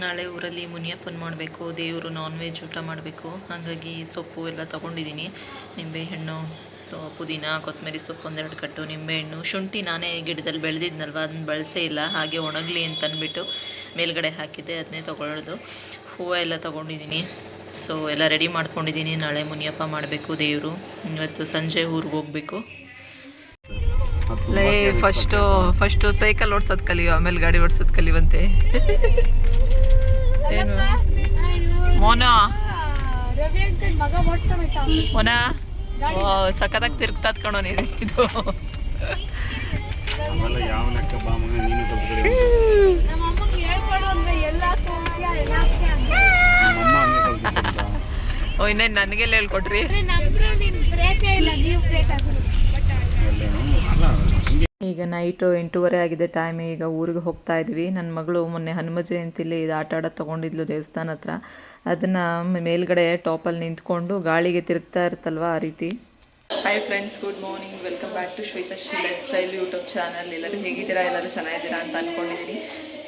ನಾಳೆ ಊರಲ್ಲಿ ಮುನಿಯಪ್ಪನ ಮಾಡಬೇಕು, ದೇವರು ನಾನ್ ವೆಜ್ ಊಟ ಮಾಡಬೇಕು. ಹಾಗಾಗಿ ಸೊಪ್ಪು ಎಲ್ಲ ತೊಗೊಂಡಿದ್ದೀನಿ. ನಿಂಬೆಹಣ್ಣು ಸೊ ಪುದೀನ, ಕೊತ್ತಂಬರಿ ಸೊಪ್ಪು ಒಂದೆರಡು ಕಟ್ಟು ನಿಂಬೆಹಣ್ಣು ಶುಂಠಿ ನಾನೇ ಗಿಡದಲ್ಲಿ ಬೆಳೆದಿದ್ನಲ್ವ, ಅದನ್ನ ಬಳಸೇ ಇಲ್ಲ. ಹಾಗೆ ಒಣಗಲಿ ಅಂತಂದ್ಬಿಟ್ಟು ಮೇಲ್ಗಡೆ ಹಾಕಿದ್ದೆ ಅದನ್ನೇ ತೊಗೊಳ್ಳೋದು. ಹೂವು ಎಲ್ಲ ತೊಗೊಂಡಿದ್ದೀನಿ. ಸೊ ಎಲ್ಲ ರೆಡಿ ಮಾಡ್ಕೊಂಡಿದ್ದೀನಿ. ನಾಳೆ ಮುನಿಯಪ್ಪ ಮಾಡಬೇಕು, ದೇವರು. ಇವತ್ತು ಸಂಜೆ ಊರಿಗೆ ಹೋಗಬೇಕು. ಲೇ ಫಸ್ಟು ಫಸ್ಟು ಸೈಕಲ್ ಓಡ್ಸೋದು ಕಲಿಯೋ ಆಮೇಲೆ ಗಾಡಿ ಓಡ್ಸೋದು ಕಲಿಯುವಂತೆ ಏನು? ಮೋನ? ಮೋನ? ಓ ಸಖತ್ತಾಗಿ ತಿರ್ಗ್ತಾ ಕಣೋ ನೀನು ಇದು. ಓ ಇನ್ನೇನು ನನಗೆಲ್ಲ ಹೇಳ್ಕೊಟ್ರಿ ಅಂದ್ರೆ ನಮ್ದು ನಿನ್ ಬ್ರೇಕೇ ಇಲ್ಲ ನೀವು ಬ್ರೇಕ್ ಆಗೋದು ಅಲ್ಲೇನು ಅಲ್ಲ ಹಂಗೆ ಈಗ ನೈಟು ಎಂಟೂವರೆ ಆಗಿದೆ ಟೈಮ್ ಈಗ ಊರಿಗೆ ಹೋಗ್ತಾ ಇದ್ವಿ. ನನ್ನ ಮಗಳು ಮೊನ್ನೆ ಹನುಮ ಜಯಂತಿಲಿ ಇದು ಆಟ ಆಡೋದು ತೊಗೊಂಡಿದ್ಲು ದೇವಸ್ಥಾನ ಹತ್ರ. ಅದನ್ನು ಮೇಲ್ಗಡೆ ಟಾಪಲ್ಲಿ ನಿಂತ್ಕೊಂಡು ಗಾಳಿಗೆ ತಿರುಗ್ತಾ ಇರುತ್ತಲ್ವ ಆ ರೀತಿ. Hi friends good morning welcome back to Shwethashree lifestyle YouTube channel ಎಲ್ಲರೂ ಹೇಗಿದ್ದೀರಾ? ಎಲ್ಲರೂ ಚೆನ್ನಾಗಿದ್ದೀರಾ ಅಂತ ಅಂದ್ಕೊಂಡಿದ್ದೀನಿ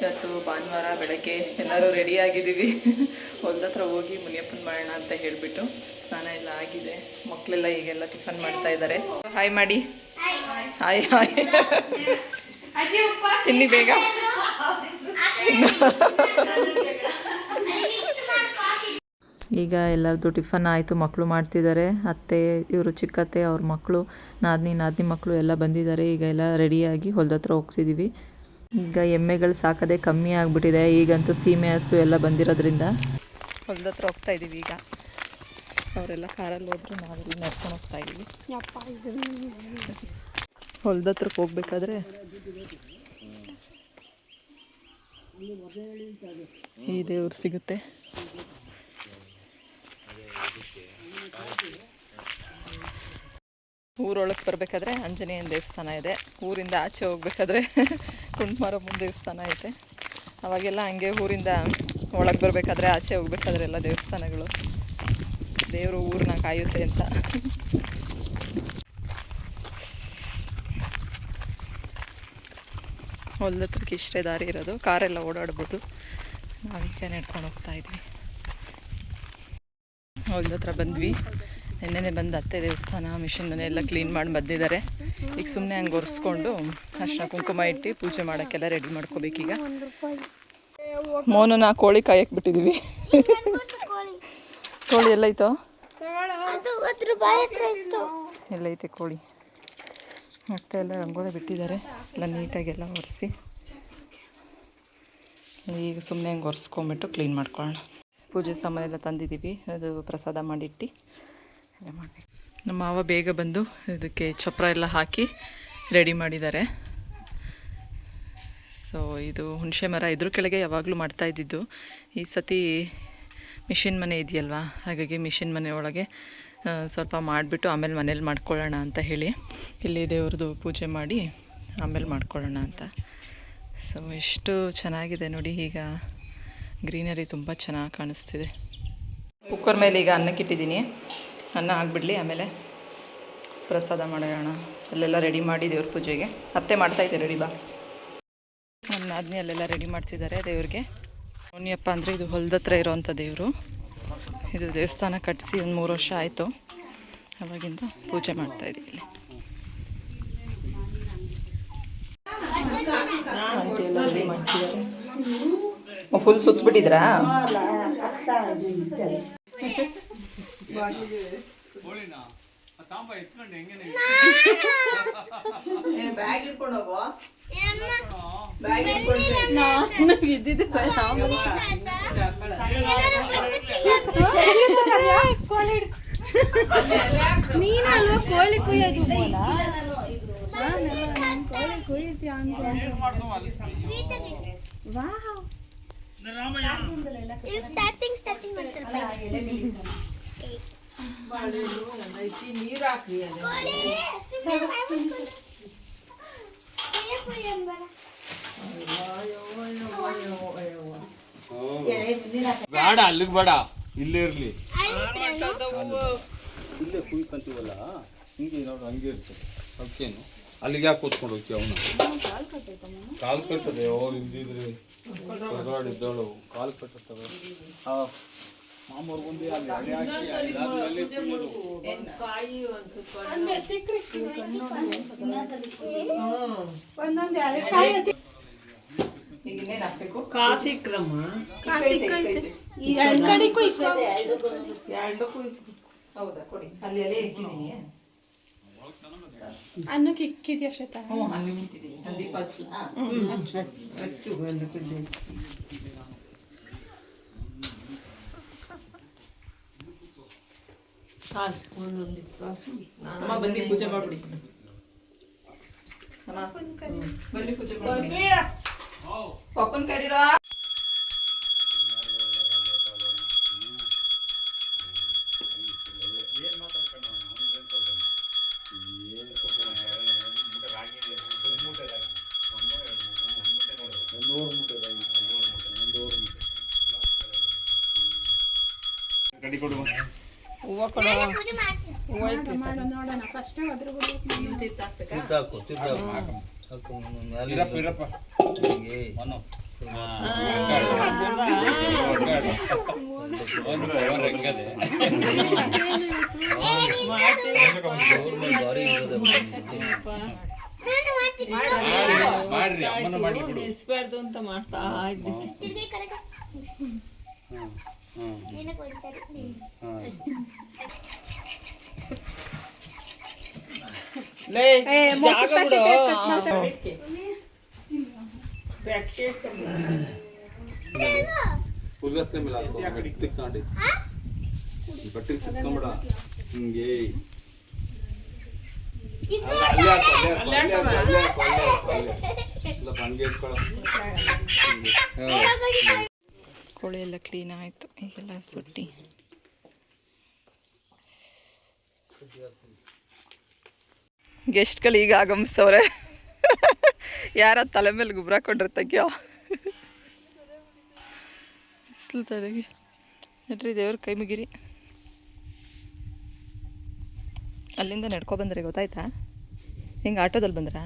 ಇವತ್ತು ಭಾನುವಾರ ಬೆಳಗ್ಗೆ ಎಲ್ಲರೂ ರೆಡಿ ಆಗಿದ್ದೀವಿ ಹೊಲ್ದ ಹತ್ರ ಹೋಗಿ ಮುನಿಯಪ್ಪನ ಮಾಡೋಣ ಅಂತ ಹೇಳಿಬಿಟ್ಟು ಸ್ನಾನ ಎಲ್ಲ ಆಗಿದೆ. ಮಕ್ಕಳೆಲ್ಲ ಈಗೆಲ್ಲ ಟಿಫನ್ ಮಾಡ್ತಾ ಇದ್ದಾರೆ. ಹಾಯ್ ಮಾಡಿ ಹಾಯ್ ಹಾಯ್ ತಿನ್ನಿ ಬೇಗ. ಈಗ ಎಲ್ಲರದ್ದು ಟಿಫನ್ ಆಯಿತು ಮಕ್ಕಳು ಮಾಡ್ತಿದ್ದಾರೆ. ಅತ್ತೆ, ಇವರು ಚಿಕ್ಕತ್ತೆ, ಅವ್ರ ಮಕ್ಕಳು ನಾದಿನಿ ನಾದಿನಿ ಮಕ್ಕಳು ಎಲ್ಲ ಬಂದಿದ್ದಾರೆ. ಈಗ ಎಲ್ಲ ರೆಡಿಯಾಗಿ ಹೊಲ್ದ ಹತ್ರ ಹೋಗ್ತಿದ್ದೀವಿ. ಈಗ ಎಮ್ಮೆಗಳು ಸಾಕೋದೇ ಕಮ್ಮಿ ಆಗಿಬಿಟ್ಟಿದೆ. ಈಗಂತೂ ಸೀಮೆ ಹಸು ಎಲ್ಲ ಬಂದಿರೋದ್ರಿಂದ. ಹೊಲ್ದ ಹತ್ರ ಹೋಗ್ತಾ ಇದ್ದೀವಿ ಈಗ. ಅವರೆಲ್ಲ ಕಾರಲ್ಲಿ ಹೋದ್ರು ನಾವೆಲ್ಲ ನಡ್ಕೊಂಡು ಹೋಗ್ತಾ ಇದ್ದೀವಿ ಹೊಲದ ಹತ್ರಕ್ಕೆ ಹೋಗ್ಬೇಕಾದ್ರೆ? ಈ ದೇವ್ರು ಸಿಗುತ್ತೆ. ಊರೊಳಗೆ ಬರಬೇಕಾದ್ರೆ ಆಂಜನೇಯನ ದೇವಸ್ಥಾನ ಇದೆ. ಊರಿಂದ ಆಚೆ ಹೋಗ್ಬೇಕಾದ್ರೆ ಕುಂಟ್ಮಾರಮ್ಮನ ದೇವಸ್ಥಾನ ಐತೆ. ಅವಾಗೆಲ್ಲ ಹಂಗೆ ಊರಿಂದ ಒಳಗೆ ಬರಬೇಕಾದ್ರೆ ಆಚೆ ಹೋಗ್ಬೇಕಾದ್ರೆ ಎಲ್ಲ ದೇವಸ್ಥಾನಗಳು. ದೇವರು ಊರನ್ನ ಕಾಯುತ್ತೆ ಅಂತ. ಹೊಲ್ದ ಹತ್ರಕ್ಕೆ ಇಷ್ಟೇ ದಾರಿ ಇರೋದು. ಕಾರೆಲ್ಲ ಓಡಾಡ್ಬೋದು. ನಾವೀಗ ನಡ್ಕೊಂಡು ಹೋಗ್ತಾ ಇದ್ವಿ. ಹೊಲ್ದ ಹತ್ರ ಬಂದ್ವಿ. ನೆನ್ನೆನೆ ಬಂದು ಅತ್ತೆ ದೇವಸ್ಥಾನ ಮಿಷಿನ್ ಮನೆ ಎಲ್ಲ ಕ್ಲೀನ್ ಮಾಡಿ ಬಂದಿದ್ದಾರೆ ಈಗ ಸುಮ್ಮನೆ ಹಂಗೆ ಒರೆಸ್ಕೊಂಡು ಅರ್ಶಿನ ಕುಂಕುಮ ಇಟ್ಟು ಪೂಜೆ ಮಾಡೋಕ್ಕೆಲ್ಲ ರೆಡಿ ಮಾಡ್ಕೋಬೇಕೀಗ ಮೋನನ ಕೋಳಿ ಕಾಯಕ್ಕೆ ಬಿಟ್ಟಿದ್ದೀವಿ ಕೋಳಿ ಎಲ್ಲ ಐತೋ ಎಲ್ಲ ಐತೆ ಕೋಳಿ. ಮತ್ತೆ ಎಲ್ಲ ರಂಗೋಲಿ ಬಿಟ್ಟಿದ್ದಾರೆ. ಎಲ್ಲ ನೀಟಾಗೆಲ್ಲ ಒರೆಸಿ. ಈಗ ಸುಮ್ಮನೆ ಹಂಗೆ ಒರೆಸ್ಕೊಂಬಿಟ್ಟು ಕ್ಲೀನ್ ಮಾಡ್ಕೊಳ್ಳೋಣ. ಪೂಜೆ ಸಾಮಾನೆಲ್ಲ ಎಲ್ಲ ತಂದಿದ್ದೀವಿ. ಅದು ಪ್ರಸಾದ ಮಾಡಿಟ್ಟು. ನಮ್ಮ ಮಾವ ಬೇಗ ಬಂದು ಇದಕ್ಕೆ ಚಪ್ರ ಎಲ್ಲ ಹಾಕಿ ರೆಡಿ ಮಾಡಿದ್ದಾರೆ. ಸೊ ಇದು ಹುಣಸೆ ಮರ ಇದ್ರ ಕೆಳಗೆ ಯಾವಾಗಲೂ ಮಾಡ್ತಾ ಇದ್ದಿದ್ದು. ಈ ಸತಿ ಮಿಷಿನ್ ಮನೆ ಇದೆಯಲ್ವಾ? ಹಾಗಾಗಿ ಮಿಷಿನ್ ಮನೆ ಒಳಗೆ ಸ್ವಲ್ಪ ಮಾಡಿಬಿಟ್ಟು ಆಮೇಲೆ ಮನೇಲಿ ಮಾಡ್ಕೊಳ್ಳೋಣ ಅಂತ ಹೇಳಿ ಇಲ್ಲಿ ದೇವ್ರದ್ದು ಪೂಜೆ ಮಾಡಿ ಆಮೇಲೆ ಮಾಡ್ಕೊಳ್ಳೋಣ ಅಂತ. ಸೊ ಎಷ್ಟು ಚೆನ್ನಾಗಿದೆ ನೋಡಿ ಈಗ. ಗ್ರೀನರಿ ತುಂಬ ಚೆನ್ನಾಗಿ ಕಾಣಿಸ್ತಿದೆ. ಕುಕ್ಕರ್ ಮೇಲೆ ಈಗ ಅನ್ನಕ್ಕಿಟ್ಟಿದ್ದೀನಿ ಅನ್ನ ಆಗಿಬಿಡಲಿ, ಆಮೇಲೆ ಪ್ರಸಾದ ಮಾಡೋಣ. ಅಲ್ಲೆಲ್ಲ ರೆಡಿ ಮಾಡಿ ದೇವ್ರ ಪೂಜೆಗೆ. ಅತ್ತೆ ಮಾಡ್ತಾಯಿದ್ದೆ ರೆಡಿ ಬಾ ನನ್ನ ಅದನ್ನೇ ಅಲ್ಲೆಲ್ಲ ರೆಡಿ ಮಾಡ್ತಿದ್ದಾರೆ ದೇವ್ರಿಗೆ. ಮುನಿಯಪ್ಪ ಅಂದರೆ ಇದು ಹೊಲ್ದ ಹತ್ರ ಇರೋವಂಥ ದೇವರು. ಇದು ದೇವಸ್ಥಾನ ಕಟ್ಟಿಸಿ ಒಂದು ಮೂರು ವರ್ಷ ಆಯಿತು. ಅವಾಗಿಂದ ಪೂಜೆ ಮಾಡ್ತಾ ಇದ್ದೀವಿ ಇಲ್ಲಿ. ಆಂಟಿ ಸುತ್ತಬಿಟ್ಟಿದ್ರಾ ಬ್ಯಾಗ್ ಇಟ್ಕೊಂಡು ಹೋಗೋ ಬ್ಯಾಗ್ ನೀನಲ್ವಾ ಕೋಳಿ ಕುಯ್ಯೋದು ಕೋಳಿ ಕುಯ್ತೀಯ ವಾವ್ ಸ್ಟಾರ್ಟಿಂಗ್ ಸ್ಟಾರ್ಟಿಂಗ್ ಒಂದು ಸ್ವಲ್ಪ ಬೇಡ ಅಲ್ಲಿಗೆ ಬೇಡ. ಇಲ್ಲೇ ಇರ್ಲಿ. ಇಲ್ಲೇ ಕುಯ್ಕಂತೀವಲ್ಲ? ಹಿಂಗೆ ನೋಡ್ರಿ ಹಂಗೆ ಇರ್ತದೆ. ಅದಕ್ಕೇನು ಅಲ್ಲಿಗೆ ಯಾಕೆ ಕೂತ್ಕೊಂಡು ಹೋಗ್ತೀವಿ ಅವನು? ಕಾಲು ಕಟ್ಟದೆ ಅವ್ರು ಹಿಂದಿದ್ರೆ. ಇದ್ದಾಳು ಕಾಲು ಕಟ್ಟತ್ತವೆ. ಮಾಮೂರು ಎರಡಕ್ಕೂ ಹೌದಾ ಕೊಡಿ ಅಲ್ಲಿ ಅಲ್ಲೇ ಇಟ್ಟಿದ್ದೀನಿ ಅನ್ನಕ್ಕೆ ಇಕ್ಕಿದ್ಯಾ ಶ್ವೇತಾ ಹ್ಞೂ ಹಂಗೆ ನಾನು ದೀಪ ಹಚ್ಚು ಕಡ್ಡಿ ಸಾಕು ಒಂದೊಂದು ಕಾಸು ಅಮ್ಮ ಬನ್ನಿ ಪೂಜೆ ಮಾಡ್ಬಿಡಿ. ಅಮ್ಮ. ಬನ್ನಿ ಪೂಜೆ ಮಾಡ್ಬಿಡಿ ಪಪ್ಪನ್ ಕರೀರಾ ಕಡಿ ಕೊಡು ಹೂವು ಕೊಡ. ಇರಪ್ಪ ಇರಪ್ಪ. ಅವ್ರ ಹೆಂಗದೆ? ನಾನು ಮಾಡ್ತೀನಿ ಮಾಡ್ರಿ, ಅಮ್ಮನ ಮಾಡ್ಲಿ ಬಿಡು ಅಂತ ಮಾಡ್ತಾ ಇದ್ದೆ. ತಿರ್ಗಿ ಕರೆಕ್ಟ್ ಹ್ಮ್ ಹ್ಮ್ ನೀನೇ ಕೊಡಿ ಸರಿ ಹ್ಮ್ ಲೇ ಜಾಗ ಬಿಡು ಪ್ಯಾಕೆಟ್ ಪುಲ್ಗಸ್ತೆ ಮೇಲೆ ಹಾಕೋ ತಿಕ್ಕೊಂಡು ಗಟ್ಟಿಗೆ ಸಿಕ್ಕೊಂಬಿಡ ಹಿಂಗೆ ಇದು ಅಲ್ಲೇ ಹಾಕು, ಅಲ್ಲೇ ಹಾಕು, ಅಲ್ಲೇ ಹಾಕು, ಅಲ್ಲೇ ಹಾಕು, ಅಲ್ಲೇ ಹಾಕು, ಅಲ್ಲೇ ಹಾಕು. ಇಲ್ಲ ಹಂಗೆ ಇಟ್ಕೊಳ್ಳೋ ಹಿಂಗೆ. ಹಾ. ಕೋಳಿ ಎಲ್ಲ ಕ್ಲೀನ್ ಆಯಿತು. ಈಗೆಲ್ಲ ಸುಟ್ಟಿ. ಗೆಸ್ಟ್ಗಳು ಈಗ ಆಗಮಿಸವ್ರೆ. ಯಾರ ತಲೆ ಮೇಲೆ ಗುಬ್ರ ಕೊಂಡ್ರೆ ನಡ್ರಿ ದೇವ್ರ ಕೈ ಮುಗಿರಿ. ಅಲ್ಲಿಂದ ನಡ್ಕೊ ಬಂದ್ರಿ, ಗೊತ್ತಾಯ್ತಾ? ಹಿಂಗೆ ಆಟೋದಲ್ಲಿ ಬಂದ್ರಾ?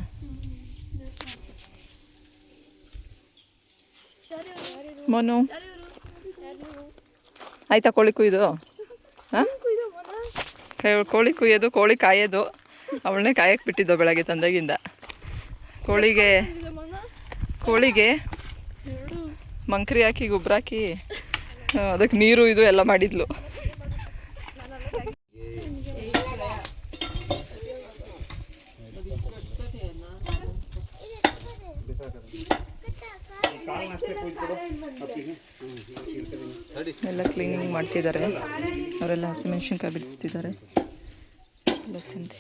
ಮೋನು. ಆಯ್ತಾ ಕೋಳಿ ಕುಯ್ದು? ಹಾಂ? ಕೋಳಿ ಕುಯ್ಯೋದು ಕೋಳಿ ಕಾಯೋದು. ಅವಳನ್ನೇ ಕಾಯಕ್ಕೆ ಬಿಟ್ಟಿದ್ದೋ ಬೆಳಗ್ಗೆ ತಂದಾಗಿಂದ. ಕೋಳಿಗೆ ಕೋಳಿಗೆ ಮಂಕ್ರಿ ಹಾಕಿ ಗೊಬ್ಬರ ಹಾಕಿ ಅದಕ್ಕೆ ನೀರು ಇದು ಎಲ್ಲ ಮಾಡಿದ್ಲು. ಎಲ್ಲ ಕ್ಲೀನಿಂಗ್ ಮಾಡ್ತಿದ್ದಾರೆ. ಅವರೆಲ್ಲ ಹಸಿಮೆಣ್ಸಿನ್ಕಾಯಿ ಬಿಡಿಸ್ತಿದ್ದಾರೆ. ಎಲ್ಲ ತಿಂದು.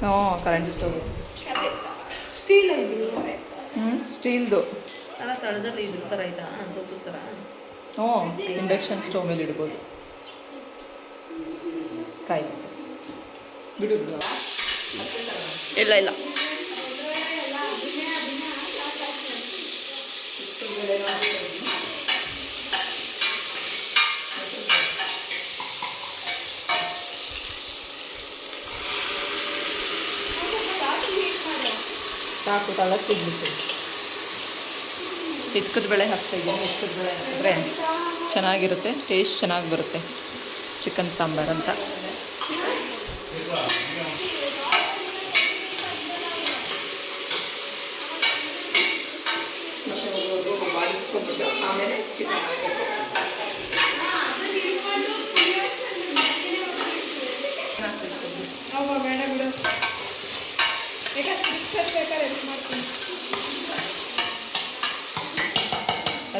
ಹ್ಞೂ ಕರೆಂಟ್ ಸ್ಟೋವ್ ಸ್ಟೀಲ್ ಹ್ಞೂ ಸ್ಟೀಲ್ದು ತಳದಲ್ಲಿ ಇದ್ರ ಥರ ಆಯ್ತಾ ದೊಡ್ಡ ಥರ ಹ್ಞೂ ಇಂಡಕ್ಷನ್ ಸ್ಟೋವ್ ಮೇಲೆ ಇಡ್ಬೋದು. ಕಾಯಿ ಬಿಡುದು ಇಲ್ಲ ಇಲ್ಲ. ಸಾಕು ತಳ ಸಿಗ್ಬಿಟ್ಟು ಹಿತ್ಕದ ಬೇಳೆ ಹಾಕ್ತಾಯಿದ್ದೀನಿ ಹಿತ್ಕದ ಬೇಳೆ ಹಾಕಿದ್ರೆ ಚೆನ್ನಾಗಿರುತ್ತೆ ಟೇಸ್ಟ್ ಚೆನ್ನಾಗಿ ಬರುತ್ತೆ. ಚಿಕನ್ ಸಾಂಬಾರು ಅಂತ.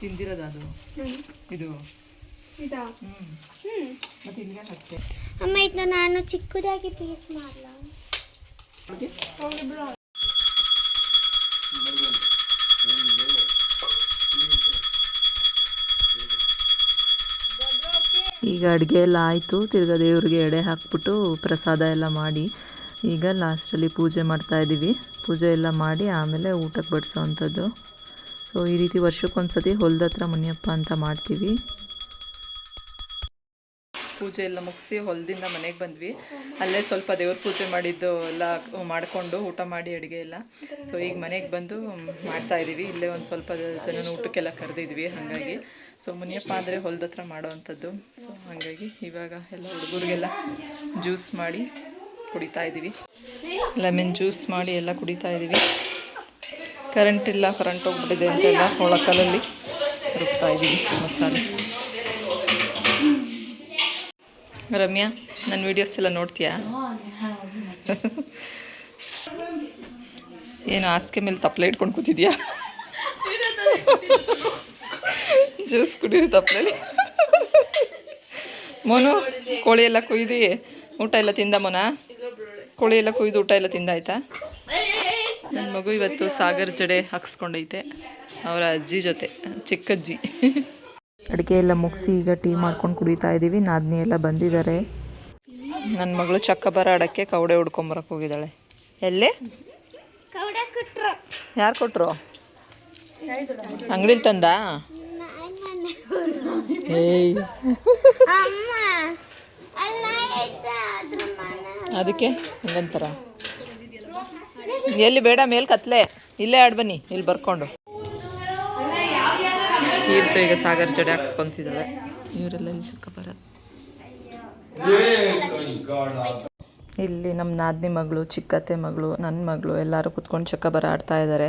ತಿಂದಿರೋದು ಇದು. ಅಮ್ಮ ಇದನ್ನ ನಾನು ಚಿಕ್ಕದಾಗಿ ಪೀಸ್ ಮಾಡಲ? ಈಗ ಅಡುಗೆ ಎಲ್ಲ ಆಯಿತು. ತಿರ್ಗಾ ದೇವ್ರಿಗೆ ಎಡೆ ಹಾಕ್ಬಿಟ್ಟು ಪ್ರಸಾದ ಎಲ್ಲ ಮಾಡಿ ಈಗ ಲಾಸ್ಟಲ್ಲಿ ಪೂಜೆ ಮಾಡ್ತಾ ಇದ್ದೀವಿ ಪೂಜೆ ಎಲ್ಲ ಮಾಡಿ ಆಮೇಲೆ ಊಟಕ್ಕೆ ಬಡಿಸೋ ಅಂಥದ್ದು. ಸೊ ಈ ರೀತಿ ವರ್ಷಕ್ಕೊಂದ್ಸತಿ ಹೊಲದ ಹತ್ರ ಮುನಿಯಪ್ಪ ಅಂತ ಮಾಡ್ತೀವಿ. ಪೂಜೆ ಎಲ್ಲ ಮುಗಿಸಿ ಹೊಲದಿಂದ ಮನೆಗೆ ಬಂದ್ವಿ. ಅಲ್ಲೇ ಸ್ವಲ್ಪ ದೇವ್ರ ಪೂಜೆ ಮಾಡಿದ್ದು ಎಲ್ಲ ಮಾಡಿಕೊಂಡು ಊಟ ಮಾಡಿ ಅಡುಗೆ ಎಲ್ಲ. ಸೊ ಈಗ ಮನೆಗೆ ಬಂದು ಮಾಡ್ತಾ ಇದ್ದೀವಿ ಇಲ್ಲೇ ಒಂದು ಸ್ವಲ್ಪ ಜನನ ಊಟಕ್ಕೆಲ್ಲ ಕರೆದಿದ್ವಿ ಹಾಗಾಗಿ. ಸೊ ಮುನಿಯಪ್ಪ ಅಂದರೆ ಹೊಲದ ಹತ್ರ ಮಾಡುವಂಥದ್ದು ಸೊ ಹಾಗಾಗಿ ಇವಾಗ ಎಲ್ಲ ಹುಡುಗರಿಗೆಲ್ಲ ಜ್ಯೂಸ್ ಮಾಡಿ ಕುಡಿತಾ ಇದ್ದೀವಿ ಲೆಮನ್ ಜ್ಯೂಸ್ ಮಾಡಿ ಎಲ್ಲ ಕುಡಿತಾ ಇದ್ದೀವಿ ಕರೆಂಟ್ ಇಲ್ಲ ಕರೆಂಟ್ ಹೋಗ್ಬಿಟ್ಟಿದೆ ಅಂತೆಲ್ಲ ಒಳಕಲಲ್ಲಿ ರುಬ್ತಾ ಇದ್ದೀನಿ ಮಸಾಲೆ. ರಮ್ಯಾ ನನ್ನ ವೀಡಿಯೋಸ್ ಎಲ್ಲ ನೋಡ್ತೀಯಾ? ಏನು ಹಾಸಿಗೆ ಮೇಲೆ ತಪ್ಪಲೆ ಇಟ್ಕೊಂಡು ಕೂತಿದ್ಯಾ? ಜ್ಯೂಸ್ ಕುಡೀರಿ ತಪ್ಪಲೆಯಲ್ಲಿ ಮೋನು, ಕೋಳಿ ಎಲ್ಲ ಕುಯ್ದು, ಊಟ ಎಲ್ಲ ತಿಂದ ಮೊನ? ಕೋಳಿ ಎಲ್ಲ ಕುಯ್ದು ಊಟ ಎಲ್ಲ ತಿಂದಾಯ್ತಾ? ನನ್ನ ಮಗು ಇವತ್ತು ಸಾಗರ್ ಜಡೆ ಹಾಕ್ಸ್ಕೊಂಡೈತೆ. ಅವರ ಅಜ್ಜಿ ಜೊತೆ ಚಿಕ್ಕಜ್ಜಿ. ಅಡುಗೆ ಎಲ್ಲ ಮುಗಿಸಿ ಈಗ ಟೀ ಮಾಡ್ಕೊಂಡು ಕುಡಿತಾ ಇದ್ದೀವಿ ನಾದಿನಿ ಎಲ್ಲ ಬಂದಿದ್ದಾರೆ. ನನ್ನ ಮಗಳು ಚಕ್ಕ ಬರ ಆಡೋಕ್ಕೆ ಕವಡೆ ಹುಡ್ಕೊಂಬರಕ್ಕೆ ಹೋಗಿದ್ದಾಳೆ. ಎಲ್ಲಿ? ಯಾರು ಕೊಟ್ಟರು ಅಂಗಡಿಲಿ ತಂದಾ? ಏಯ್. ಅದಕ್ಕೆ? ಹಂಗಂತಾರ? ಎಲ್ಲಿ ಬೇಡ, ಮೇಲ್ ಕತ್ಲೆ. ಇಲ್ಲೇ ಆಡ್ ಬನ್ನಿ, ಇಲ್ಲಿ ಬರ್ಕೊಂಡು. ಕೀರ್ತು ಈಗ ಸಾಗರ್ ಜಡೆ ಹಾಕ್ಸ್ಕೊಂತಿದ್ದಾಳೆ ಇವರೆಲ್ಲ ಇಲ್ಲಿ ಚಿಕ್ಕ ಬರೋದು ಇಲ್ಲಿ ನಮ್ಮ ನಾದಿನಿ ಮಗಳು, ಚಿಕ್ಕತ್ತೆ ಮಗಳು ನನ್ನ ಮಗಳು ಎಲ್ಲರೂ ಕುತ್ಕೊಂಡು ಚಕ್ಕ ಬರ ಆಡ್ತಾ ಇದ್ದಾರೆ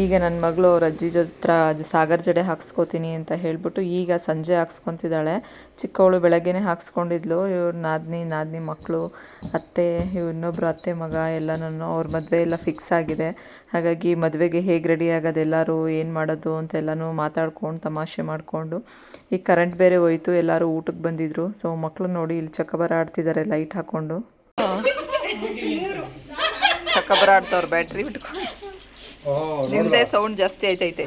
ಈಗ ನನ್ನ ಮಗಳು ಅವ್ರ ಅಜ್ಜಿ ಜೊತೆ ಅದು ಸಾಗರ್ ಜಡೆ ಹಾಕ್ಸ್ಕೊತೀನಿ ಅಂತ ಹೇಳಿಬಿಟ್ಟು ಈಗ ಸಂಜೆ ಹಾಕ್ಸ್ಕೊತಿದ್ದಾಳೆ. ಚಿಕ್ಕವಳು ಬೆಳಗ್ಗೆನೇ ಹಾಕ್ಸ್ಕೊಂಡಿದ್ಲು. ಇವ್ರ ನಾದಿನಿ ನಾದಿನಿ ಮಕ್ಕಳು ಅತ್ತೆ, ಇವ್ ಇನ್ನೊಬ್ರು ಅತ್ತೆ ಮಗ ಎಲ್ಲನೂ ಅವ್ರ ಮದುವೆ ಎಲ್ಲ ಫಿಕ್ಸ್ ಆಗಿದೆ. ಹಾಗಾಗಿ ಮದುವೆಗೆ ಹೇಗೆ ರೆಡಿ ಆಗೋದು ಎಲ್ಲರೂ, ಏನು ಮಾಡೋದು ಅಂತ ಎಲ್ಲನೂ ಮಾತಾಡ್ಕೊಂಡು ತಮಾಷೆ ಮಾಡಿಕೊಂಡು. ಈಗ ಕರೆಂಟ್ ಬೇರೆ ಹೋಯ್ತು, ಎಲ್ಲರೂ ಊಟಕ್ಕೆ ಬಂದಿದ್ರು. ಸೊ ಮಕ್ಕಳು ನೋಡಿ ಇಲ್ಲಿ ಚಕ್ಕಬರ ಆಡ್ತಿದ್ದಾರೆ ಲೈಟ್ ಹಾಕ್ಕೊಂಡು ಚಕ್ಕಬರ ಆಡ್ತವ್ರು ಬ್ಯಾಟ್ರಿ ಬಿಟ್ಕೊಂಡು ಸೌಂಡ್ ಜಾಸ್ತಿ ಆಯ್ತೈತೆ.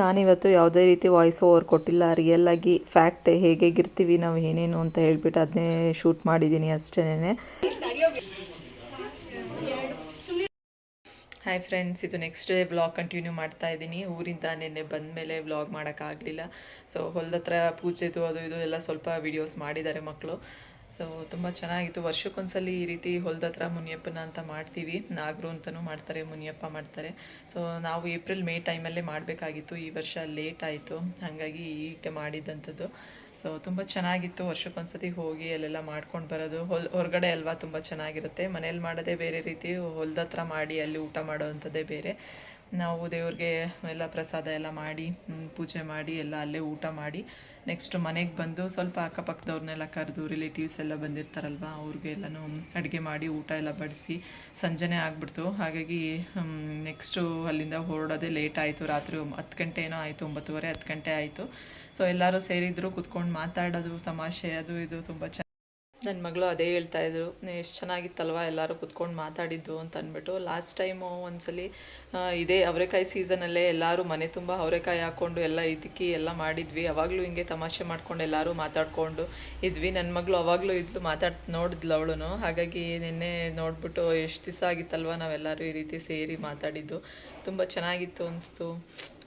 ನಾನಿವತ್ತು ಯಾವುದೇ ರೀತಿ ವಾಯ್ಸ್ ಓವರ್ ಕೊಟ್ಟಿಲ್ಲ. ರಿಯಲ್ ಆಗಿ ಫ್ಯಾಕ್ಟ್ ಹೇಗೆ ಹೇಗಿರ್ತೀವಿ ನಾವು ಏನೇನು ಅಂತ ಹೇಳ್ಬಿಟ್ಟು ಅದನ್ನೇ ಶೂಟ್ ಮಾಡಿದ್ದೀನಿ ಅಷ್ಟೇನೆ. ಹಾಯ್ ಫ್ರೆಂಡ್ಸ್ ಇದು ನೆಕ್ಸ್ಟ್ ಡೇ ವ್ಲಾಗ್ ಕಂಟಿನ್ಯೂ ಮಾಡ್ತಾ ಇದ್ದೀನಿ. ಊರಿಂದ ನಿನ್ನೆ ಬಂದ ಮೇಲೆ ವ್ಲಾಗ್ ಮಾಡೋಕ್ಕಾಗಲಿಲ್ಲ ಸೊ ಹೊಲದ ಹತ್ರ ಪೂಜೆದು ಅದು ಇದು ಎಲ್ಲ ಸ್ವಲ್ಪ ವಿಡಿಯೋಸ್ ಮಾಡಿದ್ದಾರೆ ಮಕ್ಕಳು ಸೊ ತುಂಬ ಚೆನ್ನಾಗಿತ್ತು. ವರ್ಷಕ್ಕೊಂದ್ಸಲಿ ಈ ರೀತಿ ಹೊಲದ ಹತ್ರ ಮುನಿಯಪ್ಪನ ಅಂತ ಮಾಡ್ತೀವಿ. ನಾಗರು ಅಂತಲೂ ಮಾಡ್ತಾರೆ, ಮುನಿಯಪ್ಪ ಮಾಡ್ತಾರೆ. ಸೊ ನಾವು ಏಪ್ರಿಲ್, ಮೇ ಟೈಮಲ್ಲೇ ಮಾಡಬೇಕಾಗಿತ್ತು. ಈ ವರ್ಷ ಲೇಟ್ ಆಯಿತು. ಹಾಗಾಗಿ ಈಟ ಮಾಡಿದ್ದಂಥದ್ದು ಸೊ ತುಂಬ ಚೆನ್ನಾಗಿತ್ತು. ವರ್ಷಕ್ಕೊಂದ್ಸತಿ ಹೋಗಿ ಅಲ್ಲೆಲ್ಲ ಮಾಡ್ಕೊಂಡು ಬರೋದು. ಹೊಲ್, ಹೊರಗಡೆ ಅಲ್ವಾ ತುಂಬ ಚೆನ್ನಾಗಿರುತ್ತೆ. ಮನೇಲಿ ಮಾಡೋದೇ ಬೇರೆ ರೀತಿ ಹೊಲ್ದ ಹತ್ರ ಮಾಡಿ ಅಲ್ಲಿ ಊಟ ಮಾಡೋ ಅಂಥದ್ದೇ ಬೇರೆ. ನಾವು ದೇವ್ರಿಗೆ ಎಲ್ಲ ಪ್ರಸಾದ ಎಲ್ಲ ಮಾಡಿ ಪೂಜೆ ಮಾಡಿ ಎಲ್ಲ ಅಲ್ಲೇ ಊಟ ಮಾಡಿ. ನೆಕ್ಸ್ಟ್ ಮನೆಗೆ ಬಂದು ಸ್ವಲ್ಪ ಅಕ್ಕಪಕ್ಕದವ್ರನ್ನೆಲ್ಲ ಕರೆದು ರಿಲೇಟಿವ್ಸ್ ಎಲ್ಲ ಬಂದಿರ್ತಾರಲ್ವ ಅವ್ರಿಗೆಲ್ಲನೂ ಅಡುಗೆ ಮಾಡಿ ಊಟ ಎಲ್ಲ ಬಡಿಸಿ ಸಂಜೆನೆ ಆಗಿಬಿಡ್ತು. ಹಾಗಾಗಿ ನೆಕ್ಸ್ಟು ಅಲ್ಲಿಂದ ಹೊರಡೋದೇ ಲೇಟ್ ಆಯಿತು. ರಾತ್ರಿ ಹತ್ತು ಗಂಟೆ ಏನೋ ಆಯಿತು, ಒಂಬತ್ತುವರೆ ಹತ್ತು ಗಂಟೆ ಆಯಿತು. ಸೊ ಎಲ್ಲರೂ ಸೇರಿದ್ರು, ಕುತ್ಕೊಂಡು ಮಾತಾಡೋದು, ತಮಾಷೆ ಅದು ಇದು ತುಂಬ ಚೆನ್ನಾಗಿ ನನ್ನ ಮಗಳು ಅದೇ ಹೇಳ್ತಾ ಇದ್ರು ಎಷ್ಟು ಚೆನ್ನಾಗಿತ್ತಲ್ವ ಎಲ್ಲರೂ ಕುತ್ಕೊಂಡು ಮಾತಾಡಿದ್ದು? ಅಂತ ಅಂದ್ಬಿಟ್ಟು, ಲಾಸ್ಟ್ ಟೈಮು ಒಂದ್ಸಲಿ ಇದೇ ಅವರೆಕಾಯಿ ಸೀಸನಲ್ಲೇ ಎಲ್ಲರೂ ಮನೆ ತುಂಬ ಅವರೆಕಾಯಿ ಹಾಕ್ಕೊಂಡು ಎಲ್ಲ ಇದಕ್ಕಿ ಎಲ್ಲ ಮಾಡಿದ್ವಿ. ಅವಾಗಲೂ ಹಿಂಗೆ ತಮಾಷೆ ಮಾಡ್ಕೊಂಡು ಎಲ್ಲರೂ ಮಾತಾಡ್ಕೊಂಡು ಇದ್ವಿ. ನನ್ನ ಮಗಳು ಅವಾಗಲೂ ಇದ್ಲು ಮಾತಾಡ್, ನೋಡಿದ್ಲು ಅವಳು ಹಾಗಾಗಿ ನಿನ್ನೆ ನೋಡ್ಬಿಟ್ಟು ಎಷ್ಟು ದಿವಸ ಆಗಿತ್ತಲ್ವ ನಾವೆಲ್ಲರೂ ಈ ರೀತಿ ಸೇರಿ ಮಾತಾಡಿದ್ದು. ತುಂಬ ಚೆನ್ನಾಗಿತ್ತು ಅನಿಸ್ತು.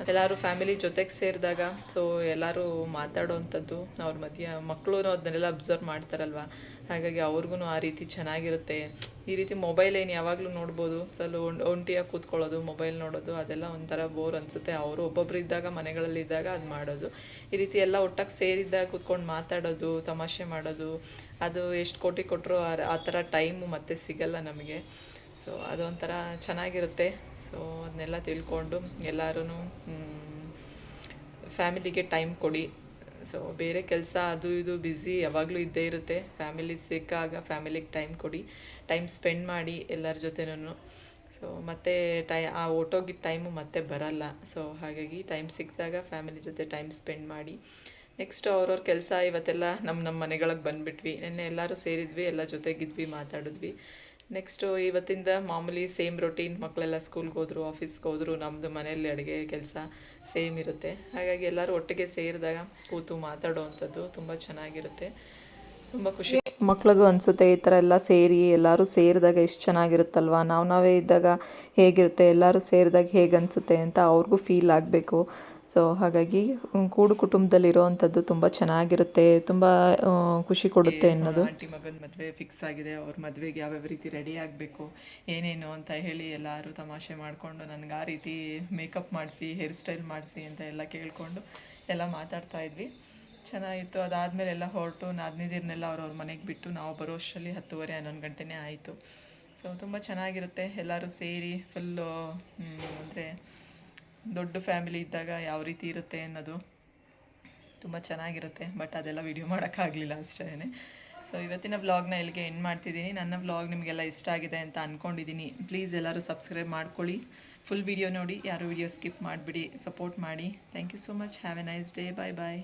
ಎಲ್ಲರೂ ಫ್ಯಾಮಿಲಿ ಜೊತೆಗೆ ಸೇರಿದಾಗ ಸೊ ಎಲ್ಲರೂ ಮಾತಾಡೋವಂಥದ್ದು ಅವ್ರ ಮಧ್ಯ ಮಕ್ಕಳು ಅದನ್ನೆಲ್ಲ ಅಬ್ಸರ್ವ್ ಮಾಡ್ತಾರಲ್ವ? ಹಾಗಾಗಿ ಅವ್ರಿಗೂ ಆ ರೀತಿ ಚೆನ್ನಾಗಿರುತ್ತೆ. ಈ ರೀತಿ ಮೊಬೈಲ್ ಏನು ಯಾವಾಗಲೂ ನೋಡ್ಬೋದು ಒಂ- ಒಂಟಿಯಾಗಿ ಕೂತ್ಕೊಳ್ಳೋದು ಮೊಬೈಲ್ ನೋಡೋದು, ಅದೆಲ್ಲ ಒಂಥರ ಬೋರ್ ಅನಿಸುತ್ತೆ. ಅವರು ಒಬ್ಬೊಬ್ರು ಇದ್ದಾಗ, ಮನೆಗಳಲ್ಲಿ ಇದ್ದಾಗ ಅದು ಮಾಡೋದು. ಈ ರೀತಿ ಎಲ್ಲ ಒಟ್ಟಾಗಿ ಸೇರಿದ್ದಾಗ ಕೂತ್ಕೊಂಡು ಮಾತಾಡೋದು, ತಮಾಷೆ ಮಾಡೋದು, ಅದು ಎಷ್ಟು ಕೋಟಿ ಕೊಟ್ಟರು ಆ ಥರ ಟೈಮು ಮತ್ತೆ ಸಿಗಲ್ಲ ನಮಗೆ. ಸೊ ಅದೊಂಥರ ಚೆನ್ನಾಗಿರುತ್ತೆ. ಸೊ ಅದನ್ನೆಲ್ಲ ತಿಳ್ಕೊಂಡು ಎಲ್ಲರೂ ಫ್ಯಾಮಿಲಿಗೆ ಟೈಮ್ ಕೊಡಿ. ಸೊ ಬೇರೆ ಕೆಲಸ ಅದು ಇದು ಬ್ಯುಸಿ ಯಾವಾಗಲೂ ಇದ್ದೇ ಇರುತ್ತೆ. ಫ್ಯಾಮಿಲಿ ಸಿಕ್ಕಾಗ ಫ್ಯಾಮಿಲಿಗೆ ಟೈಮ್ ಕೊಡಿ. ಟೈಮ್ ಸ್ಪೆಂಡ್ ಮಾಡಿ ಎಲ್ಲರ ಜೊತೆನೂ ಸೊ ಮತ್ತೆ ಟೈ, ಆ ಓಟೋಗಿದ್ದ ಟೈಮು ಮತ್ತೆ ಬರಲ್ಲ. ಸೊ ಹಾಗಾಗಿ ಟೈಮ್ ಸಿಕ್ಕಿದಾಗ ಫ್ಯಾಮಿಲಿ ಜೊತೆ ಟೈಮ್ ಸ್ಪೆಂಡ್ ಮಾಡಿ. ನೆಕ್ಸ್ಟ್ ಅವ್ರವ್ರ ಕೆಲಸ ಇವತ್ತೆಲ್ಲ ನಮ್ಮ ನಮ್ಮ ಮನೆಗಳಿಗೆ ಬಂದುಬಿಟ್ವಿ. ನಿನ್ನೆ ಎಲ್ಲರೂ ಸೇರಿದ್ವಿ, ಎಲ್ಲ ಜೊತೆಗಿದ್ವಿ, ಮಾತಾಡಿದ್ವಿ. ನೆಕ್ಸ್ಟು ಇವತ್ತಿಂದ ಮಾಮೂಲಿ ಸೇಮ್ ರೊಟೀನ್ ಮಕ್ಕಳೆಲ್ಲ ಸ್ಕೂಲ್ಗೆ ಹೋದ್ರು ಆಫೀಸ್ಗೆ ಹೋದ್ರು ನಮ್ಮದು ಮನೆಯಲ್ಲಿ ಅಡುಗೆ ಕೆಲಸ ಸೇಮ್ ಇರುತ್ತೆ. ಹಾಗಾಗಿ ಎಲ್ಲರೂ ಒಟ್ಟಿಗೆ ಸೇರಿದಾಗ ಕೂತು ಮಾತಾಡೋ ಅಂಥದ್ದು ತುಂಬ ಚೆನ್ನಾಗಿರುತ್ತೆ. ತುಂಬ ಖುಷಿ. ಮಕ್ಳಿಗೂ ಅನಿಸುತ್ತೆ ಈ ಥರ ಎಲ್ಲ ಸೇರಿ, ಎಲ್ಲರೂ ಸೇರಿದಾಗ ಎಷ್ಟು ಚೆನ್ನಾಗಿರುತ್ತಲ್ವ? ನಾವು ನಾವೇ ಇದ್ದಾಗ ಹೇಗಿರುತ್ತೆ? ಎಲ್ಲರೂ ಸೇರಿದಾಗ ಹೇಗೆ ಅನಿಸುತ್ತೆ ಅಂತ ಅವ್ರಿಗೂ ಫೀಲ್ ಆಗಬೇಕು. ಸೊ ಹಾಗಾಗಿ ಕೂಡು ಕುಟುಂಬದಲ್ಲಿರೋ ಅಂಥದ್ದು ತುಂಬ ಚೆನ್ನಾಗಿರುತ್ತೆ ತುಂಬ ಖುಷಿ ಕೊಡುತ್ತೆ ಅನ್ನೋದು. ಆಂಟಿ ಮಗನ ಮದುವೆ ಫಿಕ್ಸ್ ಆಗಿದೆ ಅವ್ರ ಮದುವೆಗೆ ಯಾವ್ಯಾವ ರೀತಿ ರೆಡಿ ಆಗಬೇಕು ಏನೇನು ಅಂತ ಹೇಳಿ ಎಲ್ಲರೂ ತಮಾಷೆ ಮಾಡಿಕೊಂಡು ನನಗೆ ಆ ರೀತಿ ಮೇಕಪ್ ಮಾಡಿಸಿ ಹೇರ್ ಸ್ಟೈಲ್ ಮಾಡಿಸಿ ಅಂತ ಎಲ್ಲ ಕೇಳಿಕೊಂಡು ಎಲ್ಲ ಮಾತಾಡ್ತಾ ಇದ್ವಿ. ಚೆನ್ನಾಗಿತ್ತು ಅದಾದಮೇಲೆ ಎಲ್ಲ ಹೊರಟು ನಾದಿನಿದಿರನ್ನೆಲ್ಲ ಅವ್ರವ್ರ ಮನೆಗೆ ಬಿಟ್ಟು ನಾವು ಬರೋ ಅಷ್ಟರಲ್ಲಿ ಹತ್ತುವರೆ ಹನ್ನೊಂದು ಗಂಟೆನೇ ಆಯಿತು. ಸೊ ತುಂಬ ಚೆನ್ನಾಗಿರುತ್ತೆ ಎಲ್ಲರೂ ಸೇರಿ ಫುಲ್ಲು ಅಂದರೆ ದೊಡ್ಡ ಫ್ಯಾಮಿಲಿ ಇದ್ದಾಗ ಯಾವ ರೀತಿ ಇರುತ್ತೆ ಅನ್ನೋದು ತುಂಬ ಚೆನ್ನಾಗಿರುತ್ತೆ, ಬಟ್ ಅದೆಲ್ಲ ವಿಡಿಯೋ ಮಾಡೋಕ್ಕಾಗಲಿಲ್ಲ ಅಷ್ಟೇ ಸೊ ಇವತ್ತಿನ ವ್ಲಾಗ್ನ ಇಲ್ಲಿಗೆ ಎಂಡ್ ಮಾಡ್ತಿದ್ದೀನಿ. ನನ್ನ ವ್ಲಾಗ್ ನಿಮಗೆಲ್ಲ ಇಷ್ಟ ಆಗಿದೆ ಅಂತ ಅಂದ್ಕೊಂಡಿದ್ದೀನಿ ಪ್ಲೀಸ್ ಎಲ್ಲರೂ ಸಬ್ಸ್ಕ್ರೈಬ್ ಮಾಡ್ಕೊಳ್ಳಿ. ಫುಲ್ ವಿಡಿಯೋ ನೋಡಿ, ಯಾರು ವಿಡಿಯೋ ಸ್ಕಿಪ್ ಮಾಡಿಬಿಡಿ ಸಪೋರ್ಟ್ ಮಾಡಿ. Thank you so much have a nice day bye bye